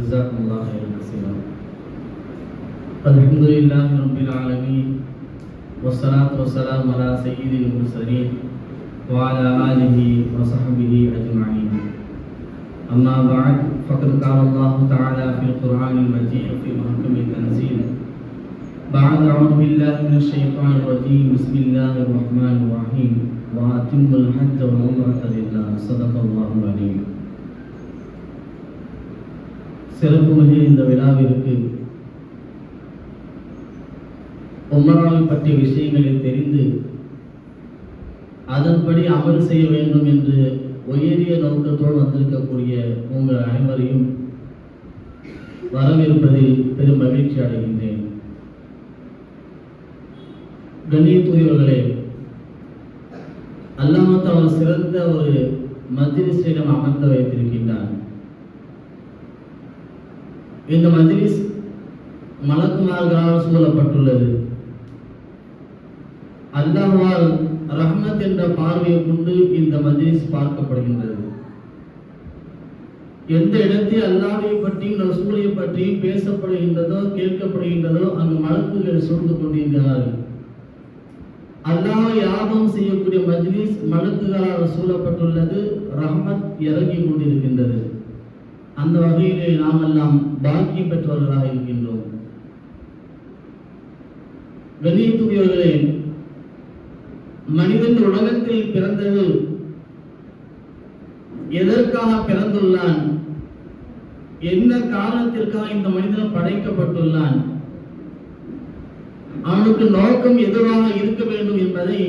جزاكم الله خيرا كثيرا. الحمد لله رب العالمين والصلاة والسلام على سيد المرسلين وعلى آله وصحبه أجمعين. أما بعد فقد قال الله تعالى في القرآن المجيد في محكم التنزيل بعد أعوذ بالله من الشيطان الرجيم بسم الله الرحمن الرحيم. وأتم الحج والعمرة لله. صدق الله العليم சிறப்பு மிகு இந்த விழாவிற்கு உமராவை பற்றிய விஷயங்களை தெரிந்து அதன்படி அமல் செய்ய வேண்டும் என்று உயரிய நோக்கத்தோடு வந்திருக்கக்கூடிய உங்கள் அனைவரையும் வரவேற்பதில் பெரும் மகிழ்ச்சி அடைகின்றேன். கண்ணியத்துரியவர்களே அல்லாமத் அவர் சிறந்த ஒரு மஜ்லிஸிடம் அமர்ந்து வைத்திருக்கின்றார். இந்த மஜ்லிஸ் மலக்குமார்களால் சூழப்பட்டுள்ளது. அல்லாஹால் ரஹ்மத் என்ற பார்வையை கொண்டு இந்த மஜ்லிஸ் பார்க்கப்படுகின்றது. எந்த இடத்தில் அல்லாவை பற்றியும் ரசூலை பற்றியும் பேசப்படுகின்றதோ கேட்கப்படுகின்றதோ அங்கு மலக்குகள் சூழ்ந்து கொண்டிருக்கிறார்கள். அல்லாஹ் யாபம் செய்யக்கூடிய மஜ்லிஸ் மலக்குகளால் சூழப்பட்டுள்ளது ரஹ்மத் இறங்கி கொண்டிருக்கின்றது. அந்த வகையிலே நாம் எல்லாம் பாக்கியம் பெற்றவர்களாக இருக்கின்றோம். கண்ணியத்துக்குரியவர்களே மனிதன் உலகத்தில் பிறந்தது எதற்காக பிறந்துள்ளான்? என்ன காரணத்திற்காக இந்த மனிதன் படைக்கப்பட்டுள்ளான்? அவனுக்கு நோக்கம் எதுவாக இருக்க வேண்டும் என்பதை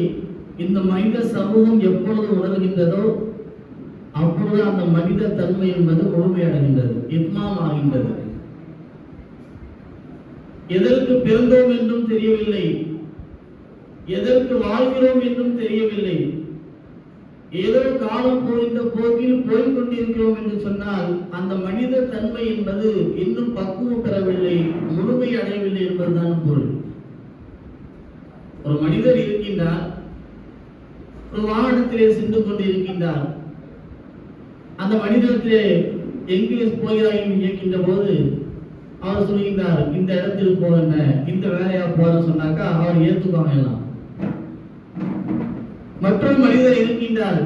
இந்த மனித சமூகம் எப்பொழுது உணர்கின்றதோ அப்பொழுது அந்த மனித தன்மை என்பது முழுமையடைகின்றது இத்மாம் ஆகின்றது எதற்கு பிறந்தோம் என்றும் தெரியவில்லை. எதற்கு வாழ்கிறோம் என்றும் தெரியவில்லை. ஏதோ காலம் போய்ந்த போக்கில் போய்கொண்டிருக்கிறோம் என்று சொன்னால் அந்த மனித தன்மை என்பது இன்னும் பக்குவம் பெறவில்லை முழுமை அடையவில்லை என்பதுதான் பொருள். ஒரு மனிதர் இருக்கின்றார் ஒரு வாகனத்திலே சென்று கொண்டிருக்கின்றார். அந்த மனிதத்திலே எங்கே போகிறாய் என்று கேட்கின்ற போது அவர் சொல்கின்றார் இந்த இடத்திற்கு என்ன? இந்த வேலையா போறன்னு சொன்னாக்கா அவர் ஏத்துக்குவாங்க எல்லாம். மற்றொரு மனிதர் இருக்கின்றார்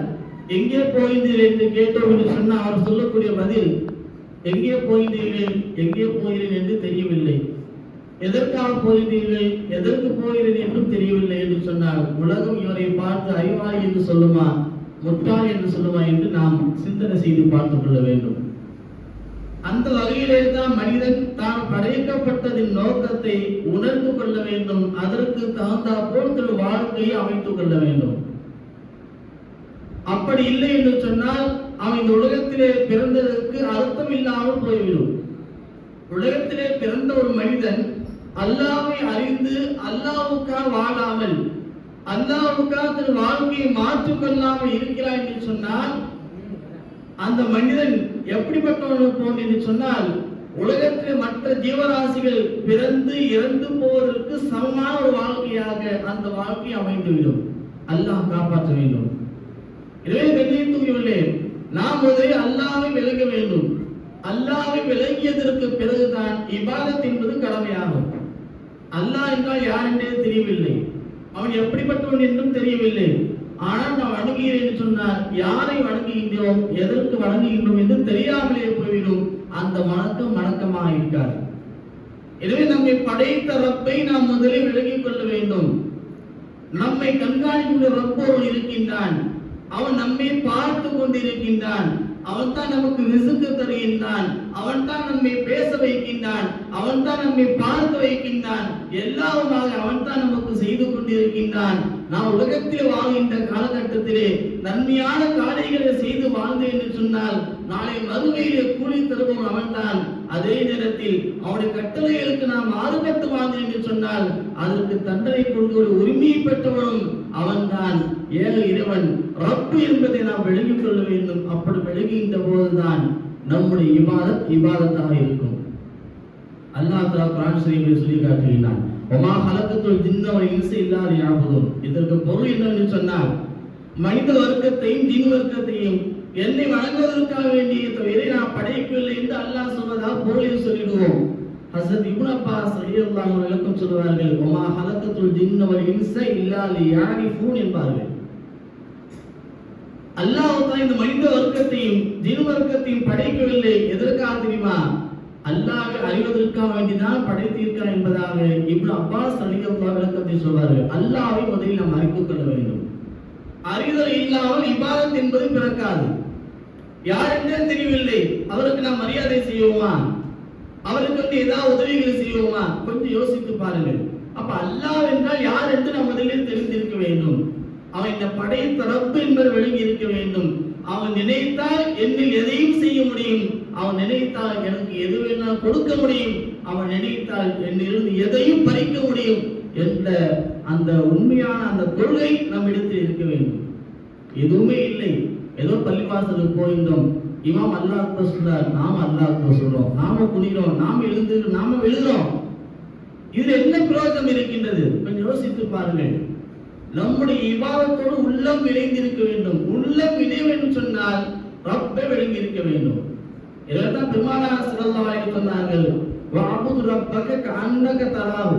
எங்கே போகின்றீர்கள்? என்று கேட்டோம் என்று சொன்னால் அவர் சொல்லக்கூடிய பதில் எங்கே போகின்றீர்கள்? எங்கே போகிறேன் என்று தெரியவில்லை. எதற்காக போகிறீர்கள் எதற்கு போகிறேன் என்றும் தெரியவில்லை என்று சொன்னார். உலகம் இவரை பார்த்து அறிவாய் என்று சொல்லுமா? முட்டாள் என்று சொல்லுவாய் என்று நாம் சிந்தனை செய்து பார்த்துக் கொள்ள வேண்டும். அந்த வகையிலே தான் மனிதன் தான் படைக்கப்பட்டதின் நோக்கத்தை உணர்ந்து கொள்ள வேண்டும். அதற்கு தகுந்தா போல் தன் வாழ்க்கையை அமைத்துக் கொள்ள வேண்டும். அப்படி இல்லை என்று சொன்னால் அவன் இந்த உலகத்திலே பிறந்ததற்கு அர்த்தம் இல்லாமல் போய்விடும். உலகத்திலே பிறந்த ஒரு மனிதன் அல்லாவை அறிந்து அல்லாவுக்காக வாழாமல் அல்லாவுக்காக தன் வாழ்க்கையை மாற்றிக்கொள்ளாமல் கொள்ளாமல் என்று சொன்னால் அந்த மனிதன் எப்படிப்பட்டவன் போன் என்று சொன்னால் உலகத்தில் மற்ற ஜீவராசிகள் பிறந்து இறந்து போவதற்கு சமமான ஒரு வாழ்க்கையாக அந்த வாழ்க்கை அமைந்துவிடும். அல்லாஹ் காப்பாற்ற வேண்டும். எனவே தூங்கியுள்ளேன் நாம் முதலில் அல்லாவை விளங்க வேண்டும். அல்லாவை விளங்கியதற்கு பிறகுதான் இபாதத் என்பது கடமையாகும். அல்லாஹ் என்றால் யார் என்றே தெரியவில்லை. அவன் எப்படிப்பட்டவன் என்றும் தெரியவில்லை. ஆனால் நான் வணங்குகிறேன் என்று சொன்னார் யாரை வணங்குகின்றோம் எதற்கு வணங்குகின்றோம் என்று தெரியாமலே போய்விடும். அந்த வணக்கம் வணக்கமாக இருக்காது. எனவே நம்மை படைத்த ரப்பை நாம் முதலில் விலகிக் கொள்ள வேண்டும். நம்மை கண்காணிக்கின்ற ரப்போ இருக்கின்றான். அவன் நம்மை பார்த்து கொண்டிருக்கின்றான். அவன் தான் நமக்கு ரிசுக்கு தருகின்றான். அவன் தான் நம்மை பேச வைக்கின்றான். அவன் தான் நம்மை பார்த்து வைக்கின்றான். எல்லாருமாக அவன் தான் நமக்கு செய்து கொண்டிருக்கின்றான். நாம் உலகத்தில் வாழ்கின்ற காலகட்டத்திலே நன்மையான காரியங்களை செய்து வாழ்ந்து என்று சொன்னால் நாளை மறுமையிலே கூலி தருபவன் அவன்தான். அதே நேரத்தில் அவனுடைய கட்டளைகளுக்கு நாம் மாறுபட்டு வாழ்ந்து என்று சொன்னால் அதற்கு தண்டனை கொண்டு ஒரு உரிமையை பெற்றவனும் அவன்தான் ஏக இறைவன். ரப்பு என்பதை நாம் விளங்கிக் கொள்ள வேண்டும். அப்படி விளங்குகின்ற போதுதான் நம்முடைய இபாதத் இபாதத்தாக இருக்கும். அல்லாஹ் தஆலா குர்ஆன் ஷரீஃபில் சொல்லி காட்டுகிறான் ஒமா ஹலக்கத்துல் ஜின்னவன் இன்சை இல்லாத இல்லா இதற்கு பொருள் என்னவென்று சொன்னால் மனித வர்க்கத்தையும் ஜின் வர்க்கத்தையும் என்னை வழங்குவதற்காக வேண்டிய தவிர நான் படைக்கவில்லை என்று அல்லாஹ் சொன்னதா பொருளில் சொல்லிடுவோம். ஹசரத் இப்னு அப்பாஸ் ரலியல்லாஹு அன்ஹு விளக்கம் சொல்வார்கள் ஒமா ஹலக்கத்துல் ஜின்ன வல் இன்ஸ இல்லா லியாரிஃபூன் என்பார்கள். அல்லாஹ் தான் இந்த மனித வர்க்கத்தையும் ஜின் வர்க்கத்தையும் படைக்கவில்லை. எதற்காக தெரியுமா? அல்லாஹ் அறிவதற்காக வேண்டிதான் படைத்திருக்கிறார் என்பதாக இப்னு அப்பாஸ் ரலியல்லாஹு விளக்கத்தை சொல்வார்கள். அல்லாஹ்வை முதலில் நாம் அறிந்து கொள்ள வேண்டும். அறிதல் இல்லாமல் இபாதத் என்பது பிறக்காது. யார் என்றே தெரியவில்லை. அவருக்கு நாம் மரியாதை செய்வோமா? அவருக்கு வந்து ஏதாவது உதவிகள் செய்வோமா? கொஞ்சம் யோசித்து பாருங்கள். அப்ப அல்லாஹ் என்றால் யார் என்று நம் முதலில் தெரிந்திருக்க வேண்டும். அவன் இந்த படை தரப்பு என்பது விளங்கி இருக்க வேண்டும். அவன் நினைத்தால் என்னில் எதையும் செய்ய முடியும். அவன் நினைத்தால் எனக்கு எது வேணாலும் கொடுக்க முடியும். அவன் நினைத்தால் என்னிலிருந்து எதையும் பறிக்க முடியும் என்ற அந்த உண்மையான அந்த கொள்கை நம்மிடத்தில் இருக்க வேண்டும். எதுவுமே இல்லை. ஏதோ பள்ளிவாசலுக்கு போகின்றோம் இமாம் அல்லாஹ் அக்பர் சொல்றார் நாம அல்லாஹ் அக்பர் சொல்றோம். நாம குனிகிறோம் நாம எழுந்து நாம எழுதுறோம் இதுல என்ன பிரயோஜனம் இருக்கின்றது? கொஞ்சம் யோசித்து பாருங்கள். நம்முடைய இபாதத்தோடு உள்ளம் விளைந்திருக்க வேண்டும். உள்ளம் இணைய வேண்டும் சொன்னால் ரப்பை விளங்கி இருக்க வேண்டும். இதெல்லாம் பெருமானார் ஸல்லல்லாஹு அலைஹி சொன்னார்கள். வஅபுது ரப்பக கஅன்னக தராஹு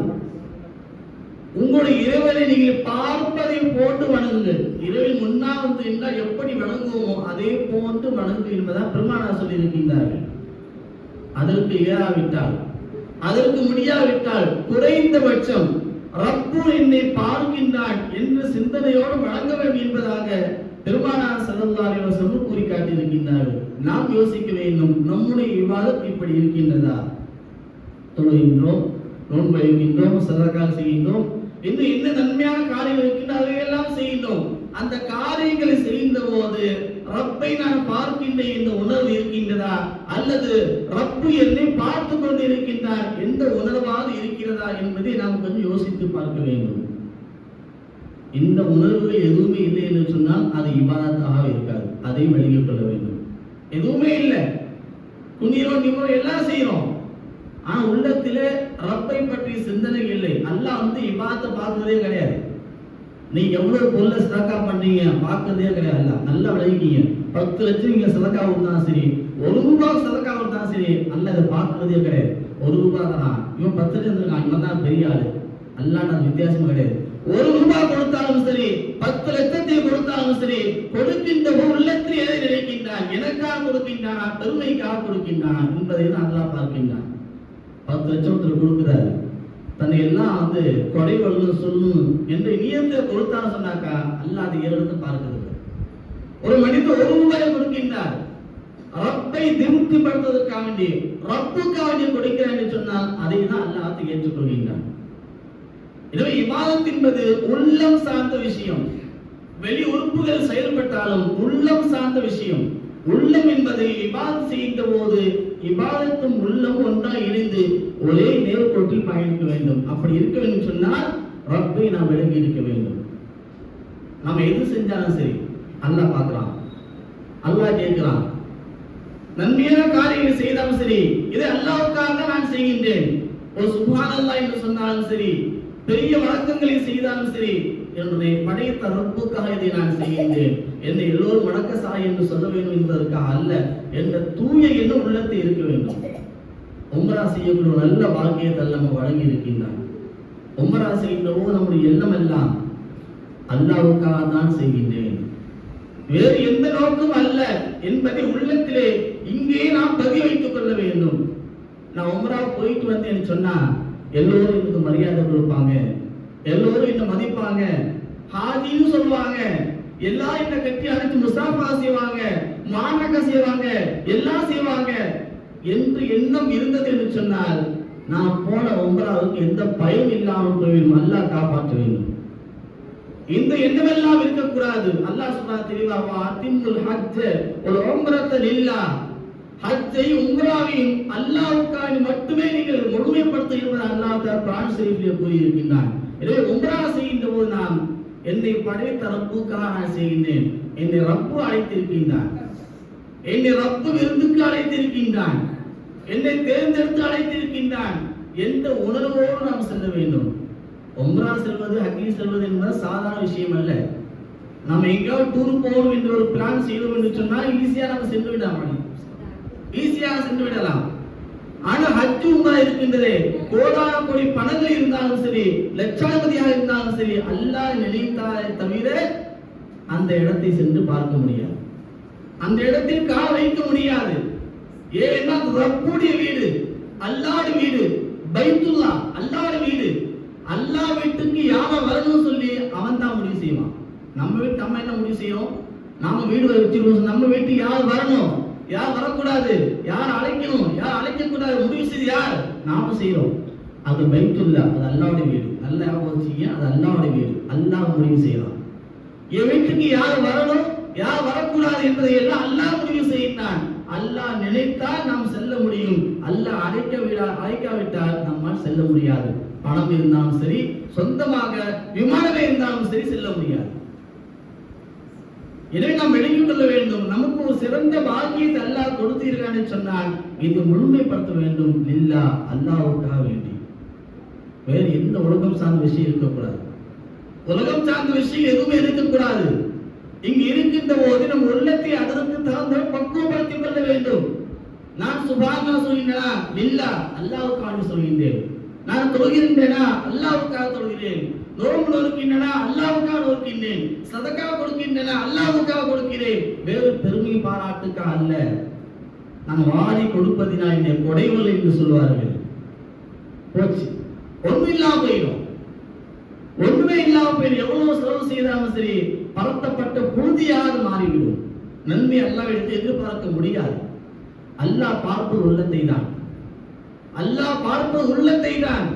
உங்களுடைய இறைவனை நீங்கள் பார்ப்பதை போட்டு வணங்குங்கள் இரவில் முன்னாவது என்றால் எப்படி வணங்குவோமோ அதே போன்று வணங்கு என்பதாக பெருமானார் சொல்லியிருக்கின்றார்கள் அதற்கு ஏறாவிட்டால் அதற்கு முடியாவிட்டால் குறைந்தபட்சம் ரப்பு என்னை பார்க்கின்றான் என்ற சிந்தனையோடு வழங்க வேண்டும் என்பதாக பெருமானார் ஸல்லல்லாஹு அலைஹி கூறி காட்டியிருக்கின்றார்கள் நாம் யோசிக்க வேண்டும் நம்முடைய விவாதம் இப்படி இருக்கின்றதா? தொழுகின்றோம் நோன்பு வைக்கின்றோம் சதகால் செய்கின்றோம் இன்னும் என்ன நன்மையான காரியங்கள் இருக்கின்ற அதையெல்லாம் செய்கின்றோம். அந்த காரியங்களை செய்த போது ரப்பை நான் பார்க்கின்ற என்ற உணர்வு இருக்கின்றதா? அல்லது ரப்பு என்னை பார்த்து கொண்டிருக்கின்றார் எந்த உணர்வாக இருக்கிறதா என்பதை நாம் கொஞ்சம் யோசித்து பார்க்க வேண்டும். இந்த உணர்வுகள் எதுவுமே இல்லை என்று சொன்னால் அது இபாதத்தாக இருக்காது. அதை வெளியில் கொள்ள வேண்டும். எதுவுமே இல்லை. குனிறோம் நிமிரம் எல்லாம் செய்யறோம் ஆனா உள்ளத்திலே ரப்பை பற்றி சிந்தனை இல்லை. அல்லாஹ் வந்து இபாதத்தை பார்க்கறதே கிடையாது. நீ எவ்வளவு பொருளை சதக்கா பண்றீங்க பார்க்கறதே கிடையாது. அல்ல நல்லா விளைவிக்கீங்க பத்து லட்சம் நீங்க சதக்கா கொடுத்தாலும் சரி ஒரு ரூபாய் சதக்கா கொடுத்தாலும் சரி அல்ல அதை பார்க்கறதே கிடையாது. ஒரு ரூபாய் தானா? இவன் பத்து லட்சம் இருக்கான் இவன் தான் பெரிய ஆளு. அல்ல நான் வித்தியாசம் கிடையாது. ஒரு ரூபாய் கொடுத்தாலும் சரி பத்து லட்சத்தை கொடுத்தாலும் சரி கொடுக்கின்ற உள்ளத்தில் எதை நினைக்கின்றான்? எனக்காக கொடுக்கின்றானா? பெருமைக்காக கொடுக்கின்றானா? என்பதை தான் அல்லாஹ் பார்க்கின்றான். பத்து லட்சத்தில் கொடுக்குறாரு. தன்னை எல்லாம் வந்து கொடை வரணும் சொல்லும் என்ற நியத்தை கொடுத்தான்னு சொன்னாக்கா அல்ல அதை ஏறெடுத்து பார்க்கிறது ஒரு மனிதன் ஒரு ரூபாயை கொடுக்கின்றார். ரப்பை திருப்திப்படுத்துவதற்காக வேண்டி ரப்புக்காக வேண்டி கொடுக்கிறேன் என்று சொன்னால் அதை தான் அல்லாஹ் ஏற்றுக்கொள்கின்றான். எனவே இபாதத் என்பது உள்ளம் சார்ந்த விஷயம். வெளி உறுப்புகள் செயல்பட்டாலும் உள்ளம் சார்ந்த விஷயம். உள்ளம் என்பது இபாதம் செய்கின்ற போது இபாதத்தும் உள்ளம் ஒன்றாக இணைந்து ஒரே நேர்கோட்டில் பயணிக்க வேண்டும். அப்படி இருக்க வேண்டும் சொன்னால் ரப்பை நாம் விளங்கி இருக்க வேண்டும். நாம் எது செஞ்சாலும் சரி அல்லாஹ் பார்க்கலாம் அல்லாஹ் கேட்கிறான். நன்மையான காரியங்களை செய்தாலும் சரி இதை அல்லாவுக்காக நான் செய்கின்றேன். ஒரு சுபான் அல்லா என்று சொன்னாலும் சரி பெரிய வழக்கங்களை செய்தாலும் சரி என்னுடைய படைத்த ரப்புக்காக இதை நான் செய்கின்றேன். என்னை எல்லோரும் வணக்க சாய் என்று சொல்ல வேண்டும் என்பதற்காக அல்ல என்ற தூய எண்ணம் உள்ளத்தை இருக்க வேண்டும். உம்ரா செய்யக்கூடிய ஒரு நல்ல வாழ்க்கையை நம்ம வழங்கி இருக்கின்றார் உம்ரா செய்கின்ற போது நம்முடைய எண்ணம் எல்லாம் அல்லாவுக்காக தான் செய்கின்றேன். வேறு எந்த நோக்கம் அல்ல என்பதை உள்ளத்திலே இங்கே நாம் பதிய வைத்துக் கொள்ள வேண்டும். நான் உம்ரா போயிட்டு வந்தேன்னு சொன்னா எல்லோரும் எனக்கு மரியாதை கொடுப்பாங்க. எல்லோரும் என்ன மதிப்பாங்க? ஹாஜின்னு சொல்லுவாங்க. எல்லாம் என்ன கட்டி அழைச்சு முசாஃபா செய்வாங்க மாநக செய்வாங்க எல்லாம் செய்வாங்க. என்று எண்ணம் இருந்தது என்று சொன்னால் நான் போன ஒன்பதாவதுக்கு எந்த பயம் இல்லாமல் போய்விடும். அல்லா காப்பாற்ற வேண்டும். இந்த எண்ணமெல்லாம் இருக்கக்கூடாது. அல்லாஹ் சொன்னா தெளிவாவா அத்திமுல் ஹஜ் ஒரு உம்ரத்த இல்லா ஹஜ்ஜை உம்ராவையும் அல்லாவுக்காக மட்டுமே நீங்கள் முழுமைப்படுத்த என்பது அல்லாஹ் தஆலா குர்ஆன் ஷரீஃபிலே கூறியிருக்கின்றான். எனவே உம்ரா செய்கின்ற போது நான் என்னை படைத்த ரப்புக்காக நான் செய்கின்றேன். என்னை ரப்பு அழைத்திருக்கின்றான் என்னை ரப்பு விருந்துக்கு அழைத்திருக்கின்றான் என்னை தேர்ந்தெடுத்து அழைத்திருக்கின்றான் எந்த உணர்வோடு நாம் செல்ல வேண்டும்? உம்ரா செல்வது ஹக்கீ செல்வது என்பது சாதாரண விஷயம் அல்ல. நம்ம எங்கேயாவது டூர் போகணும் என்று ஒரு பிளான் செய்யணும் என்று சொன்னால் ஈஸியாக நம்ம சென்று விடலாம். ஈஸியாக சென்று விடலாம். ஆனா ஹஜ் உம்ரா இருக்கின்றது. கோடான கோடி பணங்கள் இருந்தாலும் சரி லட்சாதிபதியாக இருந்தாலும் சரி அல்லாஹ் நினைத்தாலே தவிர அந்த இடத்தை சென்று பார்க்க முடியாது. அந்த இடத்தில் கால் வைக்க முடியாது. ஏன்னா அது ரப்புடைய வீடு அல்லாடு வீடு பைத்துல்லா அல்லாடு வீடு. அல்லா வீட்டுக்கு யார வரணும்னு சொல்லி அவன் தான் முடிவு செய்வான். நம்ம வீட்டு நம்ம என்ன முடிவு செய்யறோம் நாம வீடு வச்சிருக்கோம் நம்ம வீட்டுக்கு யார் வரணும்? யார் வரக்கூடாது? யார் அழைக்கணும்? யார் அழைக்கக்கூடாது? முடிவு செய்து யார்? நாம செய்யறோம் அது பைத்துல்லா அது அல்லாஹ்வுடைய வீடு. நல்ல ஞாபகம் அது அல்லாஹ்வுடைய வீடு. அல்லாஹ் முடிவு செய்யலாம் என் வீட்டுக்கு யார் வரணும்? யார் வரக்கூடாது என்பதை எல்லாம் அல்லாஹ் முடிவு செய்யினான் அல்லாஹ் நினைத்தால் நாம் செல்ல முடியும். அல்லாஹ் அழைக்க விடா அழைக்காவிட்டால் நம்மால் செல்ல முடியாது. பணம் இருந்தாலும் சரி சொந்தமாக விமானமே இருந்தாலும் சரி செல்ல முடியாது. இதை நாம் விளங்கிக் கொள்ள வேண்டும். நமக்கு ஒரு சிறந்த பாக்கியத்தை அல்லாஹ் கொடுத்தீர்களான்னு சொன்னால் இது முழுமைப்படுத்த வேண்டும். இல்லா அல்லாவுக்காக வேண்டி. வேறு எந்த உலகம் சார்ந்த விஷயம் இருக்கக்கூடாது. உலகம் சார்ந்த விஷயம் எதுவுமே இருக்கக்கூடாது. இங்கு இருக்கின்ற போது நம் உள்ளத்தை அதற்கு தகுந்த பக்குவப்படுத்திக் கொள்ள வேண்டும். நான் சுபானா சொல்கின்றனா? இல்லா அல்லாவுக்காக சொல்கின்றேன். நான் தொழுகின்றேனா? அல்லாவுக்காக தொழுகிறேன். நோம்பு நொறுக்கின்றனா? அல்லாவுக்காக நொறுக்கின்றேன். சதக்கா கொடுக்கின்றனா? அல்லாவுக்காக கொடுக்கிறேன். வேறு பெருமை பாராட்டுக்கா அல்ல. நான் வாரி கொடுப்பதினா இந்த கொடைவல் என்று சொல்வார்கள். போச்சு. ஒண்ணும் இல்லாம போயிடும். ஒண்ணுமே இல்லாம போயிடும். எவ்வளவு செலவு செய்தாலும் சரி பரத்தப்பட்ட புழுதியாக மாறிவிடும். நன்மை அல்லாவிடத்தை எடுத்து எதிர்பார்க்க முடியாது. அல்லாஹ் பார்ப்பது உள்ளத்தை தான். அல்லாஹ் பார்ப்பது உள்ளத்தை தான்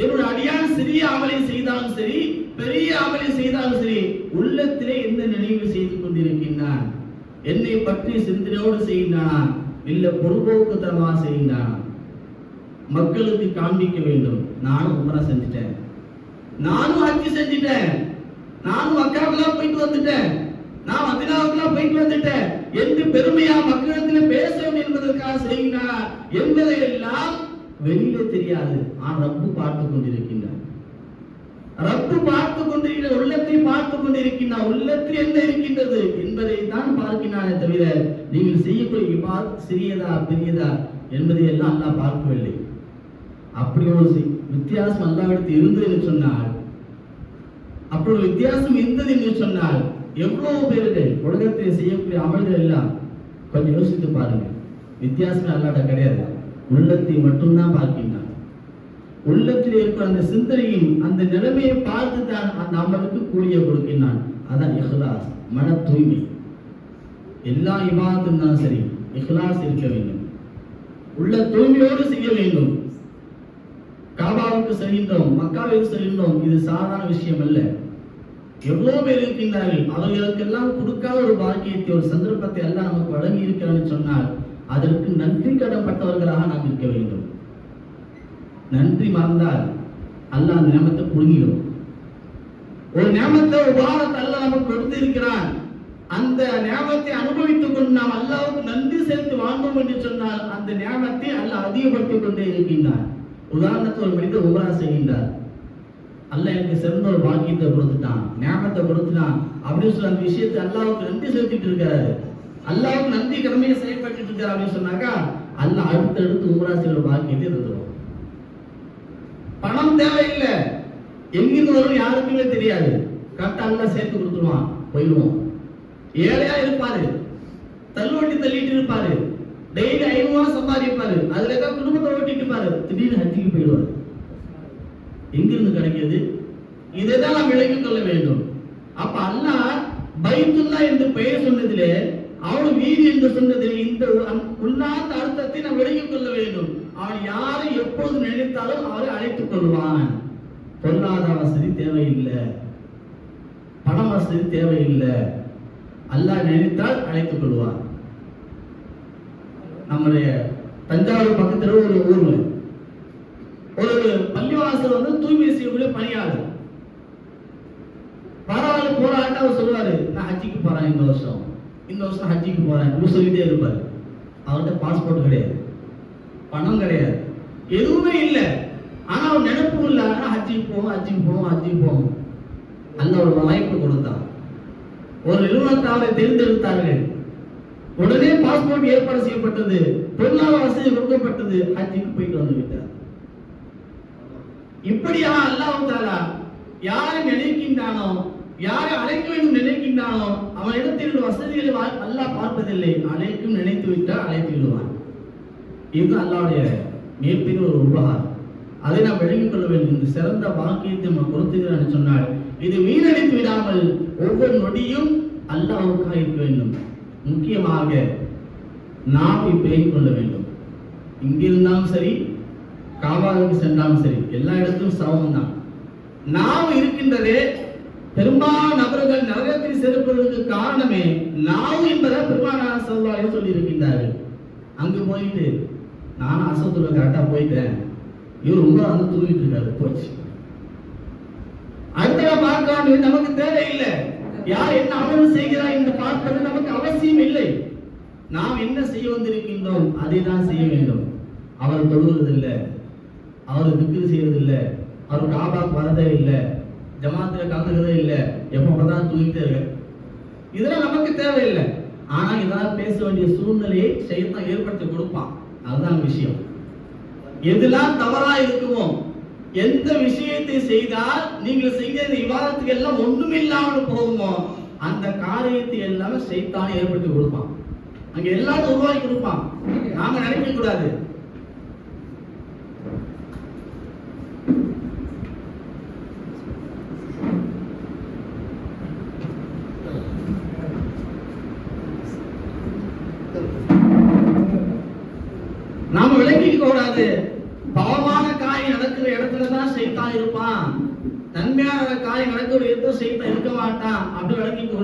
என்னோட அடியான் சிறிய அமலை செய்தாலும் சரி பெரிய அமலை செய்தாலும் சரி உள்ளத்திலே என்ன நினைவு செய்து கொண்டிருக்கின்றான்? என்னை பற்றி சிந்தனையோடு செய்கின்றானா? இல்ல பொறுப்போக்குத்தனமா செய்கின்றானா? மக்களுக்கு காண்பிக்க வேண்டும். நானும் உமரா செஞ்சுட்டேன். நானும் ஹஜ் செஞ்சுட்டேன். நானும் மக்காவுக்குலாம் போயிட்டு வந்துட்டேன். நான் மதினாவுக்குலாம் போயிட்டு வந்துட்டேன். என்று பெருமையா மக்களிடத்தில் பேச வேண்டும் என்பதற்காக செய்கிறார் என்பதை எல்லாம் வெளியில தெரியாது. ஆன் ரப்பு பார்த்து கொண்டிருக்கின்றார் ரப்பு பார்த்து கொண்டிருக்கிற உள்ளத்தை பார்த்து கொண்டிருக்கின்றார் உள்ளத்தில் என்ன இருக்கின்றது? என்பதை தான் பார்க்கிறானே தவிர நீங்கள் செய்யக்கூடிய இவ்வாறு சிறியதா பெரியதா என்பதை எல்லாம் அல்லாஹ் பார்க்கவில்லை. அப்படி ஒரு வித்தியாசம் அல்லாவிடத்து இருந்தது என்று சொன்னால் அப்படி ஒரு வித்தியாசம் இருந்தது என்று சொன்னால் எவ்வளவு பேர்கள் உலகத்தில் செய்யக்கூடிய அமல்கள் எல்லாம் கொஞ்சம் யோசித்து பாருங்க வித்தியாசமே அல்லாட்ட கிடையாது. உள்ளத்தை மட்டும்தான் பார்க்கின்றான். உள்ளத்தில் இருக்கிற அந்த சிந்தனையும் அந்த நிலைமையை பார்த்து தான் அந்த அமலுக்கு கூலிய கொடுக்கின்றான். அதான் இஹ்லாஸ் மன தூய்மை. எல்லா இமாதத்தும் இருந்தாலும் சரி இஹ்லாஸ் இருக்க வேண்டும். உள்ள தூய்மையோடு செய்ய வேண்டும். காபாவுக்கு செல்கின்றோம் மக்காவிற்கு செல்கின்றோம் இது சாதாரண விஷயம் அல்ல. எவ்வளோ பேர் இருக்கின்றார்கள் அவர்களுக்கெல்லாம் கொடுக்காத ஒரு பாக்கியத்தை ஒரு சந்தர்ப்பத்தை எல்லாம் நமக்கு வழங்கி இருக்கிறான்னு சொன்னால் அதற்கு நன்றி கடன்பட்டவர்களாக நாம் இருக்க வேண்டும். நன்றி மறந்தால் அல்லாஹ் அந்த நியமத்தை புடுங்கிடும். ஒரு நியமத்தை ஒரு வாரத்தை அல்லாஹ் நமக்கு கொடுத்திருக்கிறான். அந்த நியமத்தை அனுபவித்துக் கொண்டு நாம் அல்லாவுக்கு நன்றி செலுத்தி வாழ்ந்தோம் என்று சொன்னால் அந்த நியமத்தை அல்லாஹ் அதிகப்படுத்திக் கொண்டே இருக்கின்றான். உதாரணத்தை ஒரு மனிதர் உமரா செய்கின்றார். அல்லாஹ் எனக்கு சிறந்த ஒரு வாக்கியத்தை கொடுத்துட்டான். ஞாபகத்தை கொடுத்துட்டான். அப்படின்னு சொல்லி அந்த விஷயத்தை அல்லாவுக்கு நன்றி செலுத்திட்டு இருக்காரு. அல்லாவுக்கு நன்றி கடமையை செய்ய இருக்காரு அப்படின்னு சொன்னாக்கா அல்ல அடுத்தடுத்து உமரா பாக்கியத்தை இருந்துடும் பணம் தேவையில்லை. எங்கிருந்து வரும் யாருக்குமே தெரியாது. கரெக்டா அல்லாஹ் சேர்த்து கொடுத்துருவான். போயிடுவோம். ஏழையா இருப்பாரு. தள்ளுவண்டி தள்ளிட்டு இருப்பாரு. டெய்லி ஐநூறு சம்பாதிப்பாரு. அதுல ஏதாவது குடும்பத்தை ஓட்டிட்டு இருப்பாரு. திடீர்னு ஹஜ்ஜிக்கு போயிடுவாரு. எங்கிருந்து கிடைக்கிறது? இதை தான் நாம் விளங்கிக் கொள்ள வேண்டும். அப்ப அல்லாஹ் பைத்துல்லா என்று பெயர் சொன்னதிலே அவன் வீடு என்று சொன்னதில் இந்த அந்- உள்ளார்ந்த அர்த்தத்தை நாம் விளங்கிக் கொள்ள வேண்டும். அவன் யாரை எப்போது நினைத்தாலும் அவரை அழைத்துக் கொள்வான். பொருளாதார வசதி தேவையில்லை. பண வசதி தேவையில்லை. அல்லாஹ் நினைத்தால் அழைத்துக் கொள்வான். நம்முடைய தஞ்சாவூர் பக்கத்துல ஒரு ஊர்ல ஒரு பள்ளிவாசல் வந்து தூய்மை செய்யக்கூடிய பணியாளர். பரவாயில்ல போராட்டம் அவர் சொல்லுவாரு நான் ஹஜ்ஜிக்கு போறேன் இந்த வருஷம். இந்த வருஷம் ஹஜ்ஜிக்கு போறேன். இப்படி சொல்லிட்டே இருப்பார். அவர்கிட்ட பாஸ்போர்ட் கிடையாது. பணம் கிடையாது. எதுவுமே இல்லை. ஆனா அவர் நினைப்பும் இல்லை. ஆனா ஹஜ்ஜிக்கு போவோம் ஹஜ்ஜிக்கு போவோம் ஹஜ்ஜிக்கு போவோம். அந்த ஒரு வாய்ப்பு கொடுத்தான் ஒரு நிறுவனத்தை அவரை தேர்ந்தெடுத்தார்கள். உடனே பாஸ்போர்ட் ஏற்பாடு செய்யப்பட்டது. பொருளாதார வசதி கொடுக்கப்பட்டது. ஹஜ்ஜிக்கு போயிட்டு வந்து விட்டார். இப்படியா அல்லாஹ் தாலா யாரை நினைக்கின்றானோ யாரை அழைக்க வேண்டும் நினைக்கின்றானோ அவன் இடத்தில் வசதிகளை அல்லாஹ் பார்ப்பதில்லை. அழைக்கும் நினைத்து விட்டால் அழைத்து விடுவான். இது அல்லாவுடைய மிகப்பெரிய ஒரு உபகாரம். அதை நாம் விளங்கிக் கொள்ள வேண்டும். இந்த சிறந்த வாக்கியத்தை நம்ம பொறுத்துகிறேன் சொன்னால் இது வீணடித்து விடாமல் ஒவ்வொரு நொடியும் அல்லாவுக்காக இருக்க வேண்டும். முக்கியமாக நாவை பேணிக் கொள்ள வேண்டும். இங்கிருந்தாலும் சரி காவாவுக்கு சென்றாலும் சரி எல்லா இடத்திலும் சமம் தான் நாம் இருக்கின்றதே பெரும்பாலான நபர்கள் நரகத்தில் செலுத்துவதற்கு காரணமே நாவு என்பதை பெருமானார் செல்வாய் சொல்லி இருக்கின்றார்கள் அங்க போயிட்டு நானும் அசத்துல கரெக்டா போயிட்டேன். இவர் ரொம்ப வந்து தூங்கிட்டு இருக்காரு. போச்சு. அடுத்த பார்க்க நமக்கு தேவையில்லை. யார் என்ன அமர்வு செய்கிறார் என்று பார்ப்பது நமக்கு அவசியம் இல்லை. நாம் என்ன செய்ய வந்திருக்கின்றோம் அதை தான் செய்ய வேண்டும். அவர் தொழுவதில்லை. அவர் திக்கு செய்வதில்லை. அவர் காபாக்கு வரதே இல்லை. ஜமாத்துல கலந்துக்கிறதே இல்லை. எப்போ தான் தூங்கிட்டே இருக்க. இதெல்லாம் நமக்கு தேவையில்லை. ஆனால் இதெல்லாம் பேச வேண்டிய சூழ்நிலையை செய்யத்தான் ஏற்படுத்தி கொடுப்பான். அதுதான் விஷயம். எதெல்லாம் தவறா இருக்குமோ எந்த விஷயத்தை செய்தால் நீங்கள் செய்த இந்த விவாதத்துக்கு எல்லாம் ஒண்ணுமில்லாமல் போகுமோ அந்த காரியத்தை எல்லாமே செய்தான் ஏற்படுத்தி கொடுப்பான். அங்க எல்லாரும் உருவாக்கி கொடுப்பான். நாம நினைக்க கூடாது நாம விளங்கிக்க கூடாது பாவமான காரியம் நடக்கிற இடத்துல தான் சைத்தான் இருப்பான் நன்மையான காரியம் நடக்கிற இடத்துல சைத்தான் இருக்க மாட்டான் அப்படி விளங்கிக்க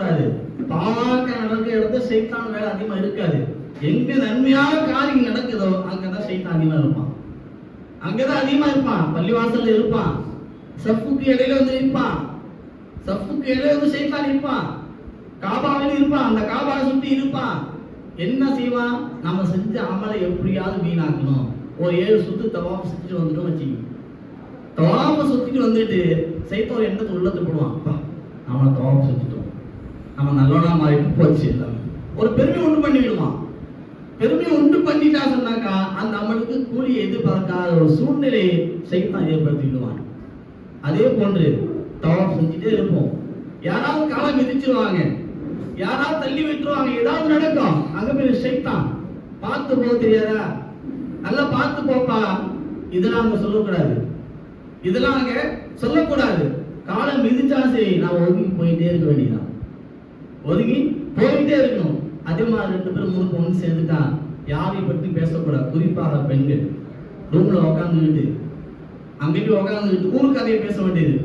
கூடாது நடக்கிற இடத்துல சைத்தான் வேலை அதிகமா இருக்காது. எங்க நன்மையான காரியம் நடக்குதோ அங்கதான் சைத்தான் அதிகமா இருப்பான். அங்கதான் அதிகமா இருப்பான். பள்ளிவாசல்ல இருப்பான். சப்புக்கு இடையில வந்து இருப்பான் சப்புக்கு இடையில வந்து சைத்தான் இருப்பான் காபாவில் இருப்பான். அந்த காபாவை சுத்தி இருப்பான். என்ன செய்வான்? நம்ம செஞ்ச அமலை எப்படியாவது வீணாக்கணும். ஒரு ஏழு சுத்து தவாப்பு சுத்திட்டு வந்துட்டோம் வச்சுக்கோ தவாப்பை சுத்திட்டு வந்துட்டு சைத்தோர் எண்ணத்தை உள்ளத்து போடுவான். அப்பா நம்ம தவாப்பு சுத்திட்டு நம்ம நல்லவனா மாறிட்டு போச்சு. எல்லாமே ஒரு பெருமை உண்டு பண்ணிவிடுமா பெருமை உண்டு பண்ணிட்டா சொன்னாக்கா அந்த அமலுக்கு கூலி எதிர்பார்க்காத ஒரு சூழ்நிலையை சைத்தான் ஏற்படுத்தி விடுவான் அதே போன்று தவம் செஞ்சுட்டே இருப்போம். யாராவது காலம் மிதிச்சிருவாங்க. யாராவது தள்ளி விட்டுருவாங்க. ஏதாவது நடக்கும். அங்க போய் சைத்தான். பார்த்து போக தெரியாதா? நல்லா பார்த்து போப்பா. இதெல்லாம் அங்க சொல்லக்கூடாது. இதெல்லாம் அங்க சொல்லக்கூடாது. காலம் மிதிச்சா சரி நான் ஒதுங்கி போயிட்டே இருக்க வேண்டியதான் ஒதுங்கி போயிட்டே இருக்கணும். அதே மாதிரி ரெண்டு பேரும் மூணு பொண்ணு சேர்ந்துட்டா யாரை பற்றி பேசக்கூடாது. குறிப்பாக பெண்கள். ரூம்ல உட்காந்துக்கிட்டு அங்கிட்டு உக்காந்துக்கிட்டு ஊர் கதையை பேச வேண்டியது.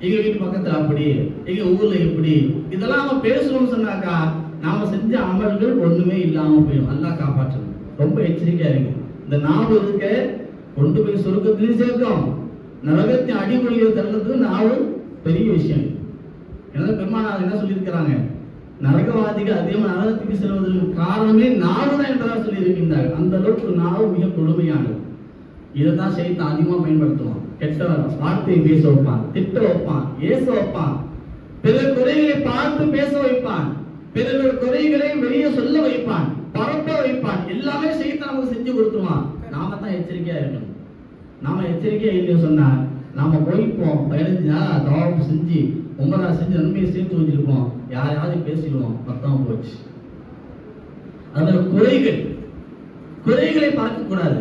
எங்க வீட்டு பக்கத்துல அப்படி எங்க ஊர்ல இப்படி. இதெல்லாம் நம்ம பேசணும்னு சொன்னாக்கா நாம செஞ்ச அமல்கள் ஒண்ணுமே இல்லாம போயிடும். நல்லா காப்பாற்றணும். ரொம்ப எச்சரிக்கையா இருக்கு இந்த நாவு இருக்க கொண்டு போய் சொருக்கத்திலையும் சேர்க்கும். நரகத்தின் அடிமொழியை தள்ளதுக்கு நாவு பெரிய விஷயம். ஏன்னா பெருமானார் என்ன சொல்லியிருக்கிறாங்க? நரகவாதிகள் அதிகமா நரகத்துக்கு செல்வதற்கு காரணமே நாவு தான் என்றதாக சொல்லியிருக்கின்றார்கள். அந்த அளவுக்கு நாவு மிக கொடுமையானது. இதைதான் செய்து அதிகமா பயன்படுத்துவான். கெட்டவன் வார்த்தையை பேச வைப்பான் திட்ட வைப்பான் ஏச வைப்பான். பிறர் குறைகளை பார்த்து பேச வைப்பான். பிறர் குறைகளை வெளியே சொல்ல வைப்பான் பரப்ப வைப்பான். எல்லாமே செய்து நமக்கு செஞ்சு கொடுத்துருவான். நாம தான் எச்சரிக்கையா இருக்கணும். நாம எச்சரிக்கையா இல்லையோ சொன்னா நாம போய்ப்போம் பதினஞ்சு நாள் தவாப்பு செஞ்சு ரொம்ப நான் செஞ்ச நன்மையை சேர்த்து வச்சிருப்போம் யாரையாவது பேசிடுவோம். மொத்தம் போச்சு. அதுல குறைகள். குறைகளை பார்க்கக்கூடாது.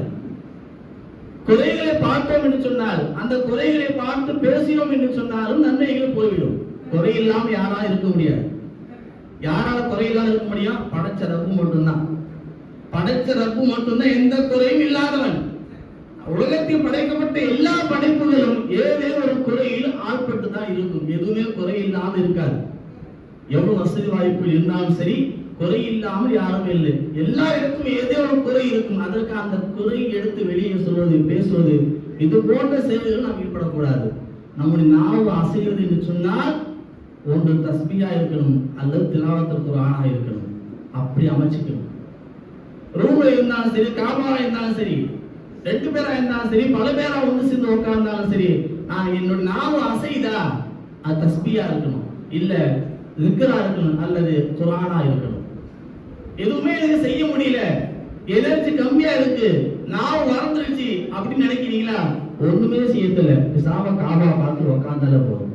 குறைகளை பார்த்தோம் என்று சொன்னால் அந்த குறைகளை பார்த்து பேசினோம் என்று சொன்னாலும் நன்மைகள் போய்விடும். குறை இல்லாம யாரா இருக்க முடியாது. யாரால குறை இருக்க முடியும்? படைச்ச ரப்பு மட்டும்தான். படைச்ச ரப்பு மட்டும்தான் எந்த குறையும் இல்லாதவன். உலகத்தில் படைக்கப்பட்ட எல்லா படைப்புகளும் ஏதே ஒரு குறையில் ஆட்பட்டு தான் இருக்கும். எதுவுமே குறை இல்லாம இருக்காது. எவ்வளவு வசதி வாய்ப்புகள் இருந்தாலும் சரி குறை இல்லாமல் யாரும் இல்லை. எல்லா இடத்தும் ஏதே ஒரு குறை இருக்கும். அதற்கு அந்த குறை எடுத்து வெளியே சொல்வது பேசுவது இது போன்ற செயல்கள் நாம் ஈடுபடக்கூடாது. நம்முடைய நாவு அசைகிறது என்று சொன்னால் ஒன்று தஸ்மியா இருக்கணும் அல்லது திலாவத்திற்கு ஒரு ஆணா இருக்கணும். அப்படி அமைச்சுக்கணும். ரூம்ல இருந்தாலும் சரி காபா இருந்தாலும் சரி ரெண்டு பேரா இருந்தாலும் சரி பல பேரா ஒன்று சேர்ந்து உட்கார்ந்தாலும் சரி நான் என்னோட நாவு அசைதா அது தஸ்பியா இருக்கணும். இல்ல இருக்கிறா இருக்கணும் அல்லது குரானா இருக்கணும். எதுவுமே எனக்கு செய்ய முடியல. எனர்ஜி கம்மியா இருக்கு. நான் வளர்ந்துருச்சு அப்படின்னு நினைக்கிறீங்களா? ஒண்ணுமே செய்யத்துல சாம காபா பார்த்து உக்காந்தாலே போதும்.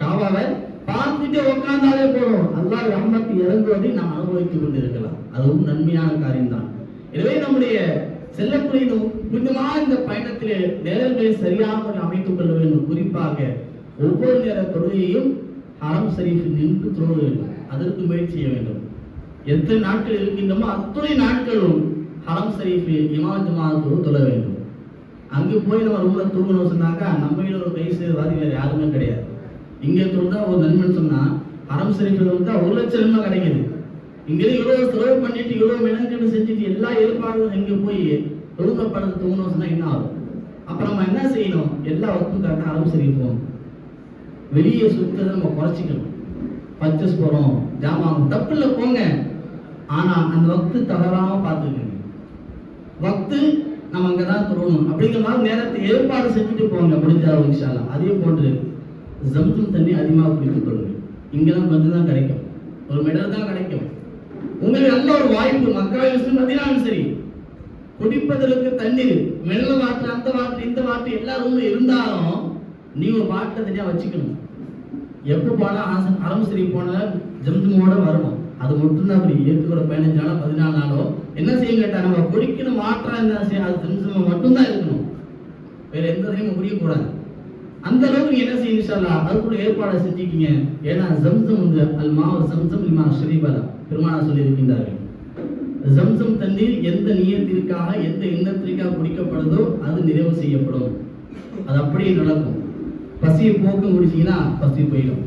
காபாவை பார்த்துட்டு உக்காந்தாலே போதும். அல்லாஹ் ரஹ்மத் இறங்குவதை நாம் அனுபவித்துக் கொண்டிருக்கலாம். அதுவும் நன்மையான காரியம்தான். எனவே நம்முடைய செல்லக்கூடிய இந்த புனிதமான இந்த பயணத்திலே நேரங்களை சரியாக அமைத்துக் கொள்ள வேண்டும். குறிப்பாக ஒவ்வொரு நேர தொழுகையும் ஹரம் சரிஃபில் நின்று தொழ வேண்டும். அதற்கு முயற்சி செய்ய வேண்டும். எத்தனை நாட்கள் இருக்கின்றமோ அத்துணை நாட்களும் ஹரம் ஷரீஃபில் இமாம் ஜமாத்தோடு தொழ வேண்டும். அங்கே போய் நம்ம ரூம்ல தூங்கணும் சொன்னாக்கா நம்ம ஒரு கை செய்வாரு வேறு யாருமே கிடையாது. இங்கே தொழுதா ஒரு நன்மைன்னு சொன்னால் ஹரம் ஷரீஃபில் வந்து ஒரு லட்சம் ரூபாய் கிடைக்குது. இங்கே இவ்வளவு செலவு பண்ணிட்டு இவ்வளவு மெனக்கெட்டு செஞ்சுட்டு எல்லா ஏற்பாடுகளும் இங்க போய் தொழுக படத்தை தூங்கணும் என்ன ஆகும்? அப்ப நம்ம என்ன செய்யணும்? எல்லா ஒர்க்கும் கரெக்டாக அளவு ஷரீஃப் போகணும் வெளியே சுத்ததை நம்ம குறைச்சிக்கணும். பர்ச்சேஸ் போகிறோம் ஜாமான் தப்புல போங்க. ஆனா அந்த வக்து தவறாம பார்த்துக்கணும் வக்து நம்ம அங்கே தான் தொடரணும் அப்படிங்கிற மாதிரி நேரத்தை ஏற்பாடு செஞ்சுட்டு போங்க முடிஞ்சா இன்ஷால்லா அதே போன்று ஜம்சம் தண்ணி அதிகமாக குடித்துக் கொள்ளுங்க. இங்கெல்லாம் கொஞ்சம் தான் கிடைக்கும். ஒரு மெடல் தான் கிடைக்கும். உங்களுக்கு நல்ல ஒரு வாய்ப்பு மக்கள் முஸ்லிம் மதினாலும் சரி குடிப்பதற்கு தண்ணீர் மெல்ல வாட்டர் அந்த வாட்டர் இந்த வாட்டர் எல்லா ரூம்ல இருந்தாலும் நீ ஒரு பாட்டில் தனியா வச்சுக்கணும். எப்போ போனா அறம் சரி போன ஜம்ஜமோட வரணும். அது மட்டும்தான் அப்படி இயற்கையோட பதினஞ்சு நாளோ பதினாலு நாளோ என்ன செய்யும் கேட்டா நம்ம குடிக்கணும் மாற்றம் என்ன செய்யும் அது ஜம்ஜம் மட்டும்தான் இருக்கணும். வேற எந்த இதையும் குடிக்கக்கூடாது. அந்த அளவுக்கு நீங்க என்ன செய்யும் இன்ஷால்லா அதுக்குள்ள ஏற்பாடு செஞ்சுக்கிங்க. ஏன்னா ஜம்சம் வந்து அல் மாவு ஜம்சம் லிமா ஷரீபலா திருமணம் சொல்லியிருக்கின்றார்கள். ஜம்சம் தண்ணீர் எந்த நியத்திற்காக எந்த எண்ணத்திற்காக குடிக்கப்படுதோ அது நிறைவு செய்யப்படும். அது அப்படியே நடக்கும். பசியை போக்கு குடிச்சீங்கன்னா பசி போயிடும்.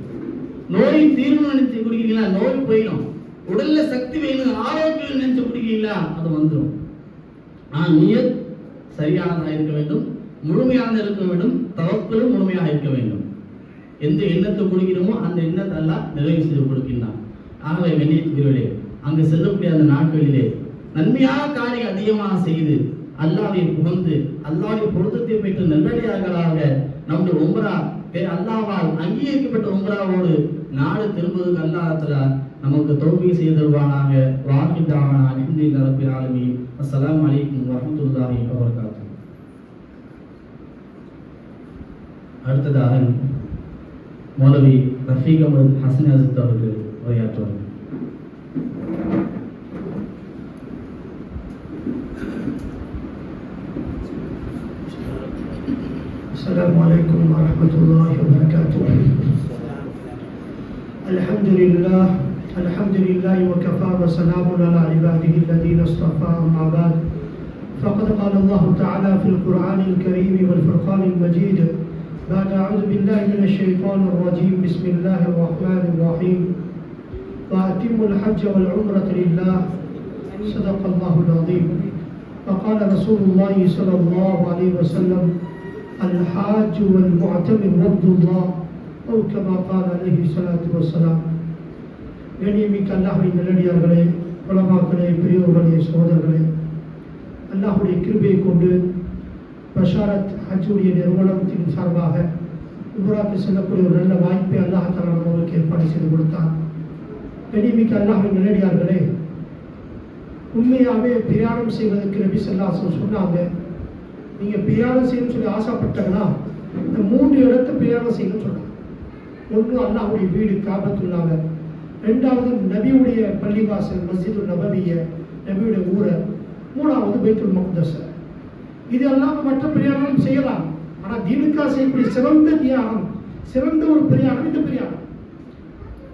நோய் தீர்வு நினைச்சு குடிக்கிறீங்களா? நோய் போயிடும். உடல்ல சக்தி வேணும் ஆரோக்கியம் நினைச்சு குடிக்கிறீங்களா? அது வந்துடும் ஆனால் நியத் சரியானதாக இருக்க வேண்டும். முழுமையாக இருக்க வேண்டும். தவக்களும் முழுமையாக இருக்க வேண்டும். எந்த எண்ணத்தை குடிக்கிறோமோ அந்த எண்ணத்தை எல்லாம் நிறைவு செய்து கொடுக்கின்றான். ஆகவே வெண்ணியத்துக்குரியவர்களே அங்கு செல்லக்கூடிய அந்த நாட்களிலே நன்மையான காரியம் அதிகமாக செய்து அல்லாவை புகழ்ந்து அல்லாவின் பொருத்தத்தை பெற்று நல்லடியார்களாக நம்முடைய உம்ரா அல்லாவால் அங்கீகரிக்கப்பட்ட உம்ராவோடு நாடு திரும்புவதற்கு அல்லாத்துல நமக்கு தோல்வி செய்தல்வானாக வாக்கிட்டாவான அலிஹி ரப்பில் ஆலமீன். அஸ்லாம் அலைக்கும் வரமத்துல்லாஹி வபரகாத்துஹு. அடுத்ததாக மௌலவி ரஃபீக் அமது ஹசன் அசித் அவர்கள் السلام عليكم ورحمة الله وبركاته. الحمد لله الحمد لله وكفى وسلام على عباده الذين اصطفى عباد بعد. فقد قال الله تعالى في القرآن الكريم والفرقان المجيد بعد أعوذ بالله من الشيطان الرجيم. بسم الله الرحمن الرحيم. وأتموا الحج والعمرة لله صدق الله العظيم وقال رسول الله صلى الله عليه وسلم الحاج والمعتمر عبد الله أو كما قال عليه الصلاة والسلام கண்ணியமிக்க அல்லாஹின் நல்லடியார்களே உலமாக்களே பெரியோர்களே சகோதரர்களே அல்லாஹுடைய கிருபையை கொண்டு பஷாரத் ஹஜ்ஜுடைய நிறுவனத்தின் சார்பாக உம்ராக்கு செல்லக்கூடிய ஒரு நல்ல வாய்ப்பை அல்லாஹ் தலா நம்மளுக்கு ஏற்பாடு செய்து கொடுத்தார் கண்ணியமிக்க அல்லாஹின் நிலடியார்களே உண்மையாகவே பிரயாணம் செய்வதற்கு நபி சொல்லாசம் சொன்னாங்க. நீங்கள் பிரயாணம் செய்யணும்னு சொல்லி ஆசைப்பட்டாங்கன்னா இந்த மூன்று இடத்து பிரயாணம் செய்யணும்னு சொன்னாங்க. ஒன்று அல்லாஹுடைய வீடு காபத்துள்ளாங்க ரெண்டாவது நபியுடைய பள்ளிவாசல் மஸ்ஜிது நபவிய நபியுடைய ஊரை. மூணாவது பைத்துல் மக்தஸ். இது அல்லாமல் மற்ற பிரயாணம் செய்யலாம். ஆனால் தீனுக்கா செய்யக்கூடிய சிறந்த தியாகம் சிறந்த ஒரு பிரயாணம் இந்த பிரயாணம்.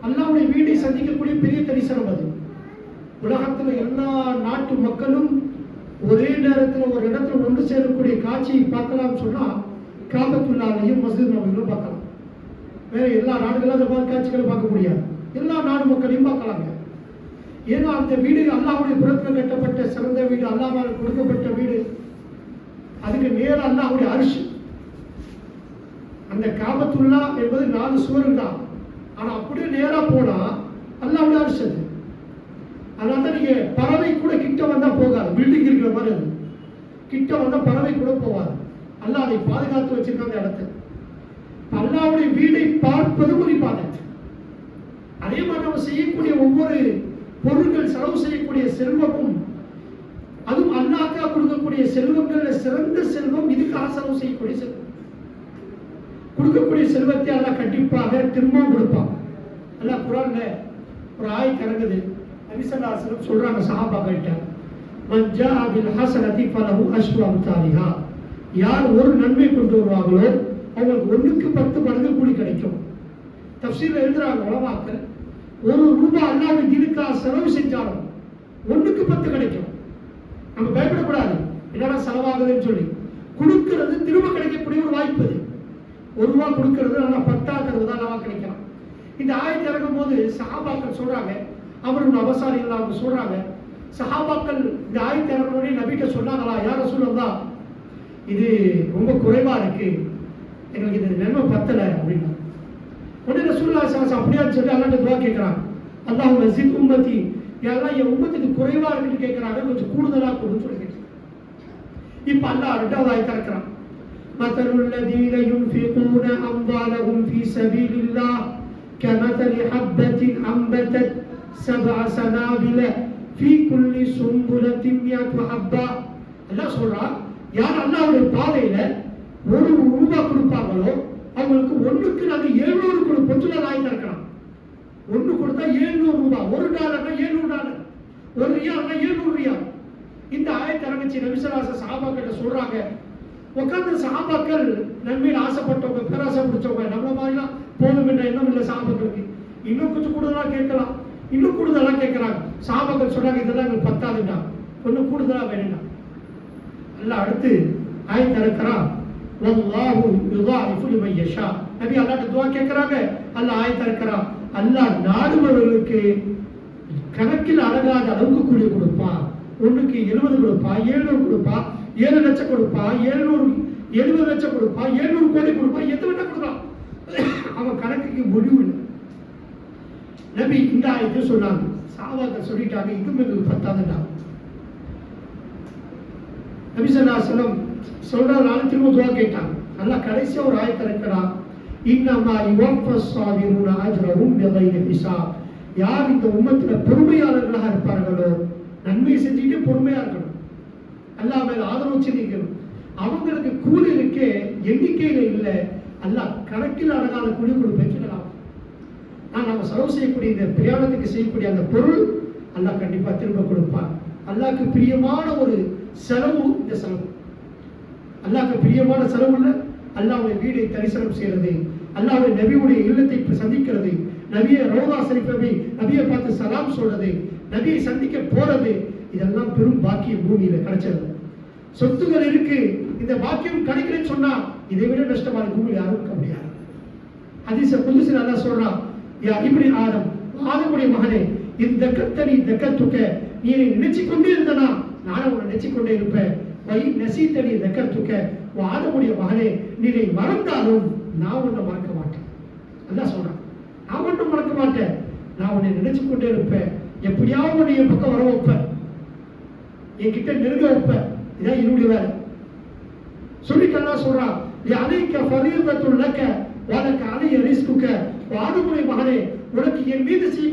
அல்லாவுடைய வீடை சந்திக்கக்கூடிய பெரிய தரிசனம் அது. உலகத்தில் எல்லா நாட்டு மக்களும் ஒரே நேரத்தில் ஒரு இடத்துல ஒன்று சேரக்கூடிய காட்சியை பார்க்கலாம்னு சொன்னால் காபத்துள்ளாலையும் மசித் நபிகளும் பார்க்கலாம். வேற எல்லா நாடுகளும் அந்த மாதிரி காட்சிகளை பார்க்க முடியாது. எல்லா நாடு மக்களையும் பார்க்கலாங்க. ஏன்னா அந்த வீடு அல்லாவுடைய புறத்தில் கட்டப்பட்ட சிறந்த வீடு அல்லாமல் கொடுக்கப்பட்ட வீடு. அதுக்கு நேர அல்லாவுடைய அரிசி. அந்த காபத்துள்ளா என்பது நாலு சுவர்கள் தான். ஆனால் அப்படியே நேராக போனால் எல்லாம் அரிசி அது அதனால தான் நீங்கள் பறவை கூட கிட்ட வந்தால் போகாது. பில்டிங் இருக்கிற மாதிரி அது. கிட்ட வந்தால் பறவை கூட போகாது அல்லா அதை பாதுகாத்து வச்சிருக்காங்க அந்த இடத்த. அல்லாவுடைய வீடை பார்ப்பது ஒரு இபாதத் அதே மாதிரி நம்ம செய்யக்கூடிய ஒவ்வொரு பொருட்கள் செலவு செய்யக்கூடிய செல்வமும் அதுவும் அல்லாக்கா கொடுக்கக்கூடிய செல்வங்கள்ல சிறந்த செல்வம் இதுக்காக செலவு செய்யக்கூடிய செல்வம். கொடுக்கக்கூடிய செல்வத்தை எல்லாம் கண்டிப்பாக திரும்பவும் கொடுப்பான். அல்லாஹ் குரான்ல ஒரு ஆய் கறங்குது நபிசல்லாசலம் சொல்றாங்க சஹாபாக்கிட்ட மஜ்ஜா பில் ஹசனதி ஃபலஹு அஷ்ரு தாலிகா யார் ஒரு நன்மை கொண்டு வருவாங்களோ அவங்களுக்கு ஒன்றுக்கு பத்து மடங்கு கூலி கிடைக்கும். தப்சீல எழுதுறாங்க உலமாக்கள் ஒரு ரூபாய் அல்லாத தீனுக்காக செலவு செஞ்சாலும் ஒன்றுக்கு பத்து கிடைக்கும். நம்ம பயப்படக்கூடாது. என்னடா செலவாகுதுன்னு சொல்லி கொடுக்கறது திரும்ப கிடைக்கக்கூடிய ஒரு வாய்ப்பு அது. ஒரு ரூபா கொடுக்கறது ஆனால் பத்தாக்கிறது தான் நல்லா கிடைக்கணும். இந்த ஆயத்தை இறக்கும் போது சஹாபாக்கள் சொல்றாங்க அவரோட அவசாரிகள் அவங்க சொல்றாங்க சஹாபாக்கள் இந்த ஆயத்தை இறக்கணும்னே நபிட்ட சொன்னாங்களா யார சொல்லா இது ரொம்ப குறைவா இருக்கு. எங்களுக்கு இது நன்மை பத்தல அப்படின்னா உடனே ரசூல்லா சாஸ் அப்படியான்னு சொல்லி அல்லாட்ட துவா கேட்குறாங்க அல்லாஹ் மஸ்ஜித் உம்மத்தி எல்லாம் என் உம்மத்துக்கு குறைவா இருக்குன்னு கேட்குறாங்க கொஞ்சம் கூடுதலா கொடுன்னு சொல்லி கேட்குறாங்க இப்போ அல்லாஹ் ரெண்டாவது ஆயத்தை இறக்குறான். مثل الذين ينفقون أموالهم في سبيل الله كمثل حبة أنبتت سبع سنابل في كل سنبلة مئة حبة அல்லாஹ் சொல்றான் யார் அல்லாஹ்வுடைய பாதையில ஒரு ரூபாய் கொடுப்பாங்களோ அவங்களுக்கு ஒண்ணுக்கு நாங்க எழுநூறு கொடுப்போம் சொல்ல நாய் திறக்கலாம் ஒண்ணு கொடுத்தா எழுநூறு ரூபாய் ஒரு டாலர்னா எழுநூறு டாலர் ஒரு ரியால்னா எழுநூறு ரியால் இந்த ஆயத்தை இறங்கிச்சு நபிசராச சஹாபாக்கிட்ட சொல்றாங்க உட்கார்ந்து சாபாக்கள் நன்மையில் ஆசைப்பட்டவங்க பேராசை பிடிச்சவங்க நம்மள மாதிரிலாம் போதும் என்ற எண்ணம் இல்லை சஹாபாக்களுக்கு இன்னும் கொஞ்சம் கூடுதலா கேட்கலாம். இன்னும் கூடுதலா கேட்கறாங்க. சஹாபாக்கள் சொல்றாங்க இதெல்லாம் எங்களுக்கு பத்தாதுண்டா கொஞ்சம் கூடுதலா வேணும்டா. எல்லாம் அடுத்து ஆய் திறக்கிறான் வல்லாஹு யுதாயிஃபு லிமன் யஷா. நபி அல்லாஹ்ட்ட துஆ கேக்குறாங்க அல்லாஹ் ஆயத்தை இறக்குறான் அல்லாஹ் நாடுபவர்களுக்கு கணக்கில் அடங்காத அளவுக்கு கூலி கொடுப்பான் ஒண்ணுக்கு எழுபது கொடுப்பா ஏழு கொடுப்பா. ஏழு லட்சம் கொடுப்பா எழுநூறு எழுபது லட்சம் கொடுப்பா எழுநூறு கோடி கொடுப்பா எது வேணா கொடுக்கலாம். அவன் கணக்குக்கு முடிவு இல்லை. நபி இந்த இது சொன்னாங்க. சாவாக்க சொல்லிட்டாங்க இதுவும் எங்களுக்கு பத்தாதுடா. நபிசல்லாசலம் சொல்றதுனால திரும்ப துவா கேட்டாங்க. நல்லா கடைசியா ஒரு ஆயத்தை இருக்கிறா இன்னமா யுவஃபஸ்ஸாபிருன அஜ்ரஹும் பிகைரி பிசா யார் இந்த உம்மத்துல பொறுமையாளர்களாக இருப்பார்களோ நன்மை செஞ்சுட்டு பொறுமையா இருக்கணும். அல்லாஹ் மேல ஆதரவு வச்சிருக்கணும் அவங்களுக்கு கூலி இருக்கே எண்ணிக்கையில இல்ல. அல்லாஹ் கணக்கில் அழகான கூலி கொடுப்பேன்னு சொல்லலாம் ஆனால் நம்ம செலவு செய்யக்கூடிய இந்த பிரயாணத்துக்கு செய்யக்கூடிய அந்த பொருள் அல்லாஹ் கண்டிப்பா திரும்ப கொடுப்பார் அல்லாஹ்க்கு பிரியமான ஒரு செலவு இந்த செலவு. அல்லாஹ்க்கு பிரியமான செலவு இல்ல. அல்லாவுடைய வீடை தரிசனம் செய்யறது அல்லாவுடைய நபியுடைய இல்லத்தை சந்திக்கிறது நபியை ரோதா சரிப்பவை நபியை பார்த்து சலாம் சொல்றது நபியை சந்திக்க போறது இதெல்லாம் பெரும் பாக்கியம் பூமியில கிடைச்சது. சொத்துகள் இருக்கு. இந்த பாக்கியம் கிடைக்கலன்னு சொன்னா இதை விட நஷ்டமான பூமியில் யாரும் இருக்க முடியாது. அதிச புதுசு நல்லா சொல்றான் யா இப்படி ஆதம் ஆதமுடைய மகனே இந்த கத்தனி இந்த கத்துக்க நீ என்னை நினைச்சு கொண்டே இருந்தனா நானும் உன்னை நினைச்சு கொண்டே இருப்பேன். வை நசீத்தனி இந்த கத்துக்க உன் ஆதமுடைய மகனே நீ என்னை மறந்தாலும் நான் உன்னை மறக்க மாட்டேன். அதான் சொல்றான் நான் மட்டும் மறக்க மாட்டேன். நான் உன்னை நினைச்சு கொண்டே இருப்பேன். எப்படியாவது உன்னை என் பக்கம் வர வைப்பேன் என்கிட்ட நெருங்க வைப்பேன் இதான் என்னுடைய வேலை. சொல்லிட்டெல்லாம் சொல்றான் நீ அலைக்க ஃபரீதத்துல் லக்க உனக்கு அலைய ரிஸ்குக்க ஆதமுடைய மகனே உனக்கு என் மீது செய்ய